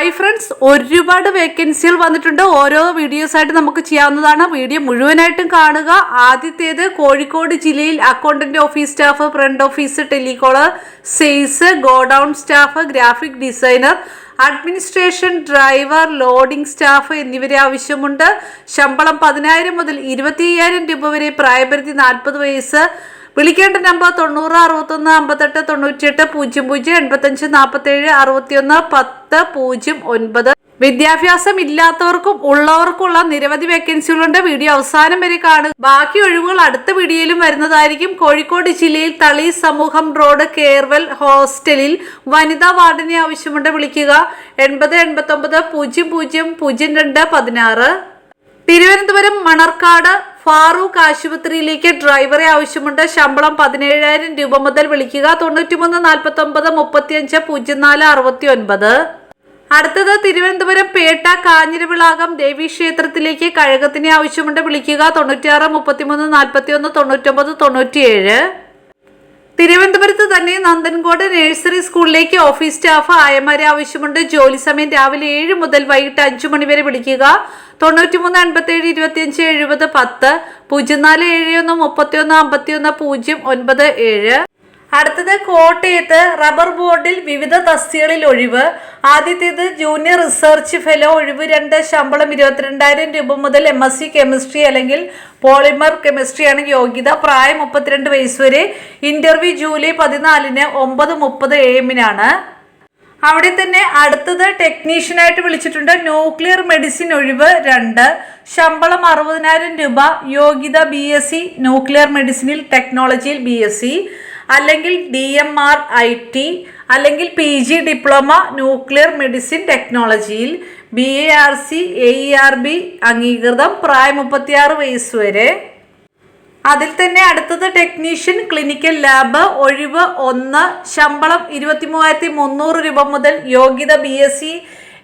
Hi friends ഒരുപാട് വേക്കൻസികൾ വന്നിട്ടുണ്ട്. ഓരോ വീഡിയോസ് ആയിട്ട് നമുക്ക് ചെയ്യാവുന്നതാണ്. വീഡിയോ മുഴുവനായിട്ടും കാണുക. ആദ്യത്തേത് കോഴിക്കോട് ജില്ലയിൽ accountant office staff front office telecaller sales godown staff graphic designer administration driver loading staff എന്നിവരെ ആവശ്യമുണ്ട്. ശമ്പളം പതിനായിരം മുതൽ ഇരുപത്തി രൂപ വരെ പ്രായപരിധി നാൽപ്പത് വയസ്സ്. വിളിക്കേണ്ട നമ്പർ തൊണ്ണൂറ് അറുപത്തൊന്ന് അമ്പത്തെട്ട് തൊണ്ണൂറ്റിയെട്ട് പൂജ്യം പൂജ്യം എൺപത്തഞ്ച് നാൽപ്പത്തേഴ് അറുപത്തിയൊന്ന് പത്ത് പൂജ്യം ഒൻപത്. വിദ്യാഭ്യാസം ഇല്ലാത്തവർക്കും ഉള്ളവർക്കുള്ള നിരവധി വേക്കൻസികളുണ്ട് വീഡിയോ അവസാനം വരെ കാണുക. ബാക്കി ഒഴിവുകൾ അടുത്ത വീഡിയോയിലും വരുന്നതായിരിക്കും. കോഴിക്കോട് ജില്ലയിൽ തളി സമൂഹം റോഡ് കേർവൽ ഹോസ്റ്റലിൽ വനിതാ വാർഡിനെ ആവശ്യമുണ്ട്. വിളിക്കുക. എൺപത് എൺപത്തൊമ്പത് പൂജ്യം പൂജ്യം പൂജ്യം രണ്ട് പതിനാറ്. തിരുവനന്തപുരം മണർക്കാട് ഫാറൂഖ് ആശുപത്രിയിലേക്ക് ഡ്രൈവറെ ആവശ്യമുണ്ട്. ശമ്പളം പതിനേഴായിരം രൂപ മുതൽ വിളിക്കുക. തൊണ്ണൂറ്റിമൂന്ന് നാൽപ്പത്തി ഒമ്പത് മുപ്പത്തിയഞ്ച് പൂജ്യം നാല് അറുപത്തി ഒൻപത് അടുത്തത് തിരുവനന്തപുരം പേട്ട കാഞ്ഞിരവിളാകം ദേവീക്ഷേത്രത്തിലേക്ക് കഴകത്തിനെ ആവശ്യമുണ്ട്. വിളിക്കുക തൊണ്ണൂറ്റിയാറ് മുപ്പത്തിമൂന്ന് നാൽപ്പത്തി ഒന്ന് തൊണ്ണൂറ്റൊമ്പത് തൊണ്ണൂറ്റിയേഴ്. തിരുവനന്തപുരത്ത് തന്നെ നന്ദൻകോട് നഴ്സറി സ്കൂളിലേക്ക് ഓഫീസ് സ്റ്റാഫ് ആയമാരെ ആവശ്യമുണ്ട്. ജോലി സമയം രാവിലെ ഏഴ് മുതൽ വൈകിട്ട് അഞ്ചു മണി വരെ വിളിക്കുക തൊണ്ണൂറ്റിമൂന്ന് അൻപത്തേഴ് ഇരുപത്തിയഞ്ച് എഴുപത് പത്ത് പൂജ്യം നാല് ഏഴ് ഒന്ന് മുപ്പത്തിയൊന്ന് അമ്പത്തിയൊന്ന് പൂജ്യം ഒൻപത് ഏഴ്. അടുത്തത് കോട്ടയത്ത് റബ്ബർ ബോർഡിൽ വിവിധ തസ്തികളിൽ ഒഴിവ്. ആദ്യത്തേത് ജൂനിയർ റിസർച്ച് ഫെലോ ഒഴിവ് രണ്ട് ശമ്പളം ഇരുപത്തിരണ്ടായിരം രൂപ മുതൽ എം എസ് സി കെമിസ്ട്രി അല്ലെങ്കിൽ പോളിമർ കെമിസ്ട്രിയാണ് യോഗ്യത. പ്രായം മുപ്പത്തിരണ്ട് വയസ്സ് വരെ. ഇന്റർവ്യൂ ജൂലൈ പതിനാലിന് ഒമ്പത് മുപ്പത് എ എമ്മിനാണ് അവിടെ തന്നെ അടുത്തത് ടെക്നീഷ്യനായിട്ട് വിളിച്ചിട്ടുണ്ട്. ന്യൂക്ലിയർ മെഡിസിൻ ഒഴിവ് രണ്ട്. ശമ്പളം അറുപതിനായിരം രൂപ. യോഗ്യത ബി എസ് സി ന്യൂക്ലിയർ മെഡിസിനിൽ ടെക്നോളജിയിൽ ബി എസ് സി അല്ലെങ്കിൽ D M R I T അല്ലെങ്കിൽ P G diploma nuclear medicine ടെക്നോളജിയിൽ B A R C A E R B അംഗീകൃതം പ്രായം മുപ്പത്തിയാറ് വയസ്സ് വരെ. അതിൽ തന്നെ അടുത്തത് ടെക്നീഷ്യൻ ക്ലിനിക്കൽ ലാബ് ഒഴിവ് ഒന്ന് ശമ്പളം ഇരുപത്തി മൂവായിരത്തി മുന്നൂറ് രൂപ മുതൽ യോഗ്യത B S C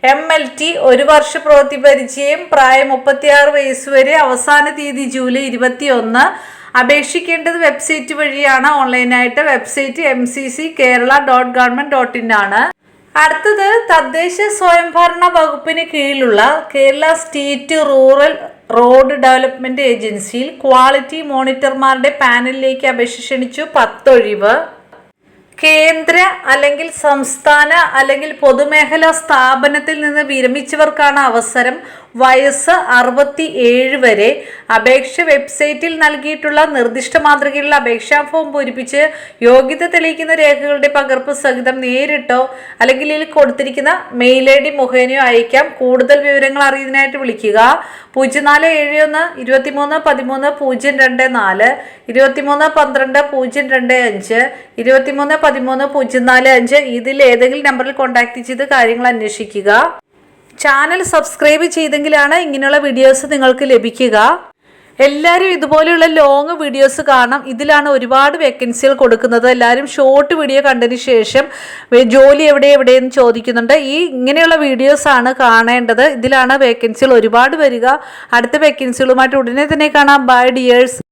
M L T ഒരു വർഷ പ്രവൃത്തി പരിചയം പ്രായം മുപ്പത്തിയാറ് വയസ്സ് വരെ അവസാന തീയതി ജൂലൈ ഇരുപത്തി ഒന്ന് അപേക്ഷിക്കേണ്ടത് വെബ്സൈറ്റ് വഴിയാണ്. ഓൺലൈനായിട്ട് website M C C Kerala dot government dot in ആണ്. അടുത്തത് തദ്ദേശ സ്വയംഭരണ വകുപ്പിന് കീഴിലുള്ള Kerala state rural road development ഏജൻസിയിൽ ക്വാളിറ്റി മോണിറ്റർമാരുടെ പാനലിലേക്ക് അപേക്ഷ ക്ഷണിച്ചു. പത്തൊഴിവ്. കേന്ദ്ര അല്ലെങ്കിൽ സംസ്ഥാന അല്ലെങ്കിൽ പൊതുമേഖലാ സ്ഥാപനത്തിൽ നിന്ന് വിരമിച്ചവർക്കാണ് അവസരം. വയസ്സ് അറുപത്തി ഏഴ് വരെ. അപേക്ഷ വെബ്സൈറ്റിൽ നൽകിയിട്ടുള്ള നിർദ്ദിഷ്ട മാതൃകയിലുള്ള അപേക്ഷാ ഫോം പൂരിപ്പിച്ച് യോഗ്യത തെളിയിക്കുന്ന രേഖകളുടെ പകർപ്പ് സഹിതം നേരിട്ടോ അല്ലെങ്കിൽ ഇതിൽ കൊടുത്തിരിക്കുന്ന മെയിൽ ഐ ഡി മുഖേനയോ അയക്കാം കൂടുതൽ വിവരങ്ങൾ അറിയുന്നതിനായിട്ട് വിളിക്കുക. പൂജ്യം നാല് ഏഴ് ഒന്ന് ഇരുപത്തിമൂന്ന് പതിമൂന്ന് പൂജ്യം രണ്ട് നാല് ഇരുപത്തിമൂന്ന് പന്ത്രണ്ട് പൂജ്യം രണ്ട് അഞ്ച് ഇരുപത്തിമൂന്ന് പതിമൂന്ന് പൂജ്യം നാല് അഞ്ച് ഇതിൽ ഏതെങ്കിലും നമ്പറിൽ കോൺടാക്ട് ചെയ്ത് കാര്യങ്ങൾ അന്വേഷിക്കുക. ചാനൽ സബ്സ്ക്രൈബ് ചെയ്തെങ്കിലാണ് ഇങ്ങനെയുള്ള വീഡിയോസ് നിങ്ങൾക്ക് ലഭിക്കുക. എല്ലാവരും ഇതുപോലെയുള്ള ലോങ് വീഡിയോസ് കാണാം. ഇതിലാണ് ഒരുപാട് വേക്കൻസികൾ കൊടുക്കുന്നത്. എല്ലാവരും ഷോർട്ട് വീഡിയോ കണ്ടതിന് ശേഷം ജോലി എവിടെ എവിടെയെന്ന് ചോദിക്കുന്നുണ്ട്. ഈ ഇങ്ങനെയുള്ള വീഡിയോസ് ആണ് കാണേണ്ടത്. ഇതിലാണ് വേക്കൻസികൾ ഒരുപാട് വരിക. അടുത്ത വേക്കൻസികളുമായിട്ട് ഉടനെ തന്നെ കാണാം. By dears